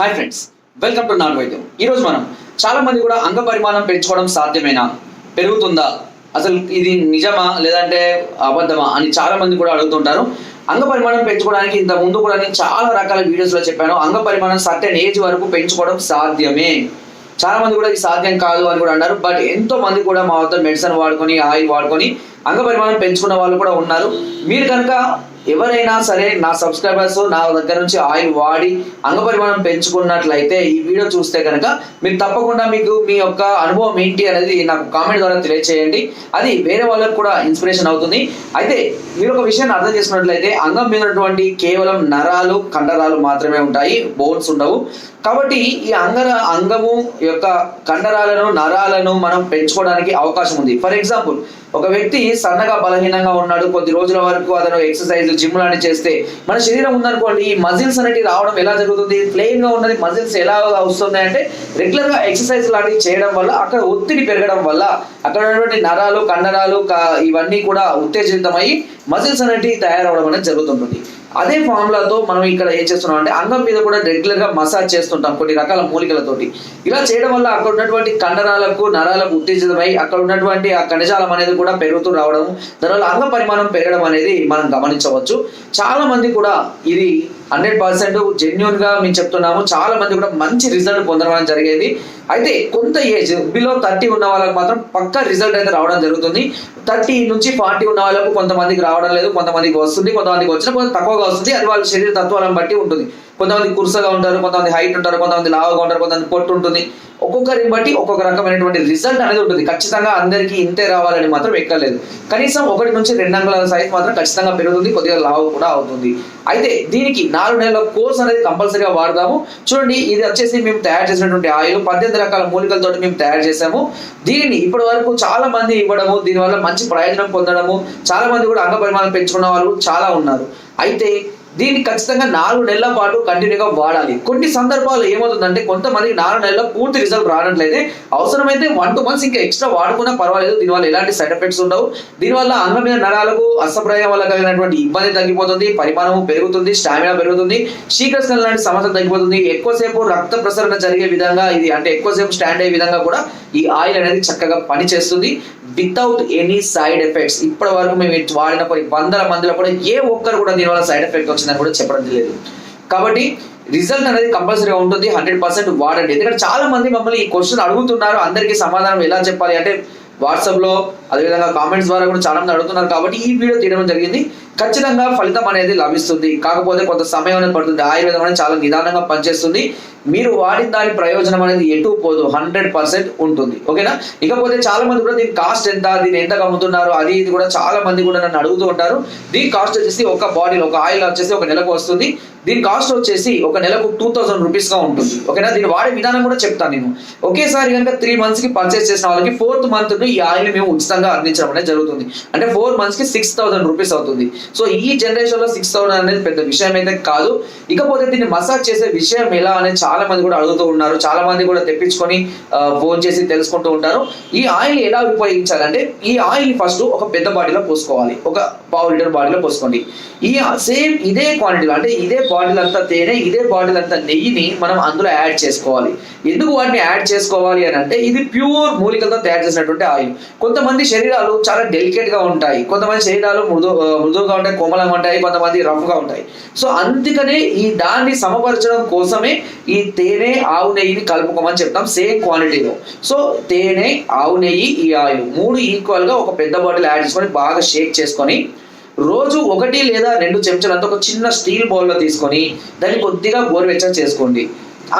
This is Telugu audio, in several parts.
హాయ్ ఫ్రెండ్స్ వెల్కమ్ టు నాన్ వైద్యం ఈరోజు మనం చాలా మంది కూడా అంగ పరిమాణం పెంచుకోవడం సాధ్యమేనా? పెరుగుతుందా? అసలు ఇది నిజమా లేదంటే అబద్ధమా అని చాలా మంది కూడా అడుగుతుంటారు. అంగ పరిమాణం పెంచుకోవడానికి ఇంత ముందు కూడా నేను చాలా రకాల వీడియోస్లో చెప్పాను. అంగ పరిమాణం సర్టెన్ ఏజ్ వరకు పెంచుకోవడం సాధ్యమే. చాలా మంది కూడా ఇది సాధ్యం కాదు అని కూడా అన్నారు. బట్ ఎంతో మంది కూడా మా వద్ద మెడిసిన్ వాడుకొని ఆయిల్ వాడుకొని అంగ పరిమాణం పెంచుకున్న వాళ్ళు కూడా ఉన్నారు. మీరు కనుక ఎవరైనా సరే నా సబ్స్క్రైబర్స్ నా దగ్గర నుంచి ఆయిల్ వాడి అంగ పరిమాణం పెంచుకున్నట్లయితే ఈ వీడియో చూస్తే కనుక మీరు తప్పకుండా మీకు మీ యొక్క అనుభవం ఏంటి అనేది నాకు కామెంట్ ద్వారా తెలియచేయండి. అది వేరే వాళ్ళకు కూడా ఇన్స్పిరేషన్ అవుతుంది. అయితే మీరు ఒక విషయాన్ని అర్థం చేసుకున్నట్లయితే అంగం మీద ఉన్నటువంటి కేవలం నరాలు కండరాలు మాత్రమే ఉంటాయి. బోన్స్ ఉండవు. కాబట్టి ఈ అంగర అంగము యొక్క కండరాలను నరాలను మనం పెంచుకోవడానికి అవకాశం ఉంది. ఫర్ ఎగ్జాంపుల్ ఒక వ్యక్తి సన్నగా బలహీనంగా ఉన్నాడు. కొద్ది రోజుల వరకు అతను ఎక్సర్సైజ్ జిమ్ లాంటి చేస్తే మన శరీరం ఉందనుకోండి ఈ మజిల్స్ అనేవి రావడం ఎలా జరుగుతుంది? ప్లెయిన్గా ఉన్నది మజిల్స్ ఎలా వస్తుంది అంటే రెగ్యులర్గా ఎక్సర్సైజ్ లాంటివి చేయడం వల్ల అక్కడ ఒత్తిడి పెరగడం వల్ల అక్కడ ఉన్నటువంటి నరాలు కండరాలు ఇవన్నీ కూడా ఉత్తేజితమై మజిల్స్ అనేటివి తయారవడం అనేది జరుగుతుంటుంది. అదే ఫార్ములాతో మనం ఇక్కడ ఏం చేస్తున్నాం అంటే అంగం మీద కూడా రెగ్యులర్గా మసాజ్ చేస్తుంటాం కొన్ని రకాల మూలికలతోటి. ఇలా చేయడం వల్ల అక్కడ ఉన్నటువంటి కండరాలకు నరాలకు ఉత్తేజితమై అక్కడ ఉన్నటువంటి ఆ కణజాలం అనేది కూడా పెరుగుతూ రావడం దానివల్ల అంగ పరిమాణం పెరగడం అనేది మనం గమనించవచ్చు. చాలా మంది కూడా ఇది హండ్రెడ్ పర్సెంట్ జెన్యున్గా మేము చెప్తున్నాము. చాలా మంది కూడా మంచి రిజల్ట్ పొందడం జరిగేది. అయితే కొంత ఏజ్ బిలో థర్టీ ఉన్న వాళ్ళకి మాత్రం పక్కా రిజల్ట్ అయితే రావడం జరుగుతుంది. థర్టీ నుంచి ఫార్టీ ఉన్న వాళ్ళకు కొంతమందికి రావడం లేదు కొంతమందికి వస్తుంది కొంతమందికి వచ్చిన కొంత తక్కువ ఎక్కువగా వస్తుంది అది వాళ్ళ శరీర తత్వాలను బట్టి ఉంటుంది. కొంతమంది కురుసగా ఉంటారు కొంతమంది హైట్ ఉంటారు కొంతమంది లావుగా ఉంటారు కొంతమంది పొట్టు ఉంటుంది. ఒక్కొక్కరిని బట్టి ఒక్కొక్క రకమైనటువంటి రిజల్ట్ అనేది ఉంటుంది. ఖచ్చితంగా అందరికీ ఇంతే రావాలని మాత్రం ఎక్కలేదు కనీసం ఒకటి నుంచి రెండు అంగుళాల సైజ్ మాత్రం ఖచ్చితంగా పెరుగుతుంది కొద్దిగా లావు కూడా అవుతుంది. అయితే దీనికి నాలుగు నెలల కోర్స్ అనేది కంపల్సరీగా వాడదాము. చూడండి ఇది వచ్చేసి మేము తయారు చేసినటువంటి ఆయిల్ పద్దెనిమిది రకాల మూలికలతో మేము తయారు చేసాము దీనిని ఇప్పటి వరకు చాలా మంది ఇవ్వడము దీనివల్ల మంచి ప్రయోజనం పొందడము చాలా మంది కూడా అంగ పరిమాణం పెంచుకున్న వాళ్ళు చాలా ఉన్నారు. అయితే దీన్ని ఖచ్చితంగా నాలుగు నెలల పాటు కంటిన్యూగా వాడాలి. కొన్ని సందర్భాలు ఏమవుతుందంటే కొంతమంది నాలుగు నెలల్లో పూర్తి రిజల్ట్ రానట్లయితే అవసరమైతే వన్ టూ మంత్స్ ఇంకా ఎక్స్ట్రా వాడుకున్నా పర్వాలేదు. దీనివల్ల ఎలాంటి సైడ్ ఎఫెక్ట్స్ ఉండవు. దీనివల్ల అంగం మీద నరాలకు అసప్రయం వల్ల కలిగినటువంటి ఇబ్బంది తగ్గిపోతుంది పరిమాణము పెరుగుతుంది స్టామినా పెరుగుతుంది శీఘ్రస్కరణ లాంటి సమస్య తగ్గిపోతుంది. ఎక్కువసేపు రక్త ప్రసరణ జరిగే విధంగా ఇది అంటే ఎక్కువసేపు స్టాండ్ అయ్యే విధంగా కూడా ఈ ఆయిల్ అనేది చక్కగా పనిచేస్తుంది. వితౌట్ ఎనీ సైడ్ ఎఫెక్ట్స్ ఇప్పటి వరకు మేము వాడినప్పుడు వాడిన కొన్ని వందల మందిలో కూడా ఏ ఒక్కరు కూడా దీనివల్ల సైడ్ ఎఫెక్ట్ వచ్చిందని కూడా చెప్పడం లేదు. కాబట్టి రిజల్ట్ అనేది కంపల్సరీగా ఉంటుంది హండ్రెడ్ పర్సెంట్ వాడండి. ఎందుకంటే చాలా మంది మమ్మల్ని ఈ క్వశ్చన్ అడుగుతున్నారు అందరికీ సమాధానం ఎలా చెప్పాలి అంటే వాట్సాప్లో అదేవిధంగా కామెంట్స్ ద్వారా కూడా చాలా మంది అడుగుతున్నారు కాబట్టి ఈ వీడియో తీయడం జరిగింది. ఖచ్చితంగా ఫలితం అనేది లభిస్తుంది. కాకపోతే కొంత సమయం అనేది పడుతుంది. ఆయుర్వేదం అనేది చాలా నిదానంగా పనిచేస్తుంది. మీరు వాడిన దాని ప్రయోజనం అనేది ఎటు పోదు హండ్రెడ్ పర్సెంట్ ఉంటుంది. ఓకేనా? ఇకపోతే చాలా మంది కూడా దీని కాస్ట్ ఎంత దీని ఎంత అమ్ముతున్నారు అది ఇది కూడా చాలా మంది కూడా నన్ను అడుగుతూ ఉంటారు. దీని కాస్ట్ వచ్చేసి ఒక బాటిల్ ఒక ఆయిల్ వచ్చేసి ఒక నెలకు వస్తుంది. దీని కాస్ట్ వచ్చేసి ఒక నెలకు టూ థౌసండ్ రూపీస్గా ఉంటుంది. ఓకేనా? దీని వాడే విధానం కూడా చెప్తాను నేను. ఒకేసారి కనుక త్రీ మంత్స్కి పర్చేస్ చేసిన వాళ్ళకి ఫోర్త్ మంత్ ఈ ఆయిల్ మేము ఉచితంగా అందించడం అనేది జరుగుతుంది. అంటే ఫోర్ మంత్స్కి సిక్స్ థౌసండ్ రూపీస్ అవుతుంది. సో ఈ జనరేషన్లో సిక్స్ థౌసండ్ అనేది పెద్ద విషయం అయితే కాదు. ఇకపోతే దీన్ని మసాజ్ చేసే విషయం ఎలా అనేది చాలా మంది కూడా అడుగుతూ ఉన్నారు. చాలా మంది కూడా తెప్పించుకొని ఫోన్ చేసి తెలుసుకుంటూ ఉంటారు. ఈ ఆయిల్ ఎలా ఉపయోగించాలంటే ఈ ఆయిల్ ఫస్ట్ ఒక పెద్ద బాటిలో పోసుకోవాలి. ఒక పావు లీటర్ బాటిలో పోసుకోండి. ఈ సేమ్ ఇదే క్వాంటిటీలో అంటే ఇదే బాటిల్ అంతా తేనె ఇదే బాటిల్ అంతా నెయ్యిని మనం అందులో యాడ్ చేసుకోవాలి. ఎందుకు వాటిని యాడ్ చేసుకోవాలి అని అంటే ఇది ప్యూర్ మూలికలతో తయారు చేసినటువంటి ఆయిల్. కొంతమంది శరీరాలు చాలా డెలికేట్గా ఉంటాయి. కొంతమంది శరీరాలు మృదు మృదువుగా ఉంటాయి కోమలంగా ఉంటాయి కొంతమంది రఫ్గా ఉంటాయి. సో అందుకనే ఈ దాన్ని సమపరచడం కోసమే ఈ ఈ తేనె ఆవు నెయ్యిని కలుపుకోమని చెప్తాం సేమ్ క్వాంటిటీలో సో తేనె ఆవు నెయ్యి ఈ ఆయిల్ మూడు ఈక్వల్గా ఒక పెద్ద బాటిల్ యాడ్ చేసుకొని బాగా షేక్ చేసుకొని రోజు ఒకటి లేదా రెండు చెంచాలంతా ఒక చిన్న స్టీల్ బౌల్లో తీసుకొని దాన్ని కొద్దిగా గోరువెచ్చ చేసుకోండి.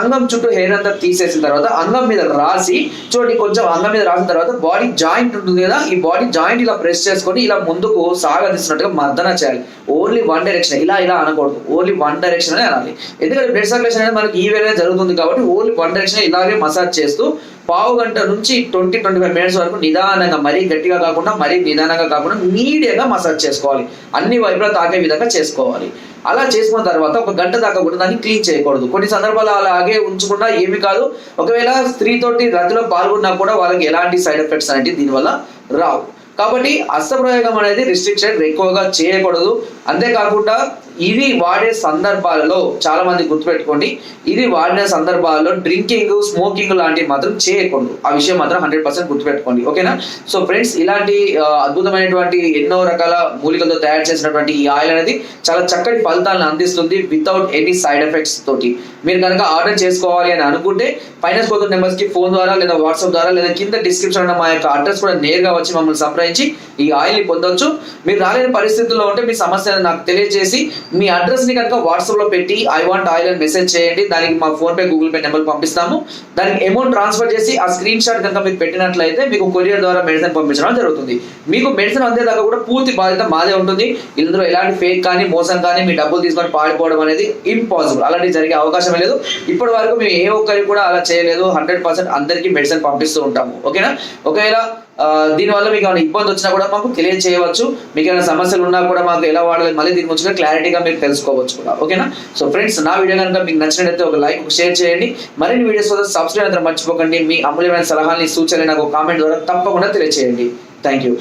అంగం చుట్టూ హెయిర్ అంతా తీసేసిన తర్వాత అంగం మీద రాసి చూడండి కొంచెం అంగం మీద రాసిన తర్వాత బాడీ జాయింట్ ఉంటుంది కదా ఈ బాడీ జాయింట్ ఇలా ప్రెస్ చేసుకొని ఇలా ముందుకు సాగదీస్తున్నట్టుగా మర్దన చేయాలి. ఓన్లీ వన్ డైరెక్షన్ ఇలా ఇలా అనకూడదు. ఓన్లీ వన్ డైరెక్షన్ అనే అనాలి. ఎందుకంటే బ్లడ్ సర్క్యులేషన్ అనేది మనకి ఈ వేరే జరుగుతుంది కాబట్టి ఓన్లీ వన్ డైరెక్షన్ ఇలాగే మసాజ్ చేస్తూ పావు గంట నుంచి ట్వంటీ ట్వంటీ ఫైవ్ మినిట్స్ వరకు నిదానంగా మరీ గట్టిగా కాకుండా మరీ నిదానంగా కాకుండా మీడియంగా మసాజ్ చేసుకోవాలి. అన్ని వైపులా తాకే విధంగా చేసుకోవాలి. అలా చేసుకున్న తర్వాత ఒక గంట దాకా కూడా దాన్ని క్లీన్ చేయకూడదు. కొన్ని సందర్భాలు అలాగే ఉంచకుండా ఏమి కాదు. ఒకవేళ స్త్రీతోటి రతిలో పాల్గొన్నా కూడా వాళ్ళకి ఎలాంటి సైడ్ ఎఫెక్ట్స్ అనేవి దీనివల్ల రావు. కాబట్టి అస్తప్రయోగం అనేది రిస్ట్రిక్షన్ ఎక్కువగా చేయకూడదు. అంతేకాకుండా ఇవి వాడే సందర్భాలలో చాలా మంది గుర్తుపెట్టుకోండి. ఇది వాడిన సందర్భాల్లో డ్రింకింగ్ స్మోకింగ్ లాంటివి మాత్రం చేయకూడదు. ఆ విషయం మాత్రం హండ్రెడ్ పర్సెంట్ గుర్తుపెట్టుకోండి. ఓకేనా? సో ఫ్రెండ్స్ ఇలాంటి అద్భుతమైనటువంటి ఎన్నో రకాల మూలికలతో తయారు చేసినటువంటి ఈ ఆయిల్ అనేది చాలా చక్కటి ఫలితాలను అందిస్తుంది వితౌట్ ఎనీ సైడ్ ఎఫెక్ట్స్ తోటి. మీరు కనుక ఆర్డర్ చేసుకోవాలి అని అనుకుంటే ఫైనాన్స్ కోతున్న నెంబర్స్కి ఫోన్ ద్వారా లేదా వాట్సాప్ ద్వారా లేదా కింద డిస్క్రిప్షన్ ఉన్న మా యొక్క అడ్రస్ కూడా నేరుగా వచ్చి మమ్మల్ని సంప్రదించి ఈ ఆయిల్ని పొందొచ్చు. మీరు రాలేని పరిస్థితుల్లో ఉంటే మీ సమస్యను నాకు తెలియజేసి మీ అడ్రస్ని కనుక వాట్సాప్లో పెట్టి ఐ వాంట్ ఆయిల్ అని మెసేజ్ చేయండి. దానికి మా PhonePe Google Pay number పంపిస్తాము. దానికి అమౌంట్ ట్రాన్స్ఫర్ చేసి ఆ స్క్రీన్ షాట్ కనుక మీకు పెట్టినట్లయితే మీకు కొరియర్ ద్వారా మెడిసిన్ పంపించడం జరుగుతుంది. మీకు మెడిసిన్ అందేదాకా కూడా పూర్తి బాధ్యత మాదే ఉంటుంది. ఇందులో ఎలాంటి ఫేక్ కానీ మోసం కానీ మీ డబ్బులు తీసుకొని పాడిపోవడం అనేది ఇంపాసిబుల్ అలాంటి జరిగే అవకాశమే లేదు. ఇప్పటి వరకు మేము ఏ ఒక్కరికి కూడా అలా చేయలేదు. హండ్రెడ్ పర్సెంట్ అందరికీ మెడిసిన్ పంపిస్తూ ఉంటాము. ఓకేనా? ఒకవేళ దీనివల్ల మీకు ఏమైనా ఇబ్బంది వచ్చినా కూడా మాకు తెలియజేయవచ్చు మీకు ఏమైనా సమస్యలు ఉన్నా కూడా మాకు ఎలా వాడాలి మళ్ళీ దీని గురించి క్లారిటీగా మీరు తెలుసుకోవచ్చు కూడా. ఓకేనా? సో ఫ్రెండ్స్ నా వీడియో కనుక మీకు నచ్చినట్లయితే ఒక లైక్ షేర్ చేయండి. మరిన్ని వీడియోస్ కోసం సబ్స్క్రైబ్ అయితే మర్చిపోకండి. మీ అమూల్యమైన సలహాలని సూచనలు నాకు కామెంట్ ద్వారా తప్పకుండా తెలియజేయండి థ్యాంక్ యూ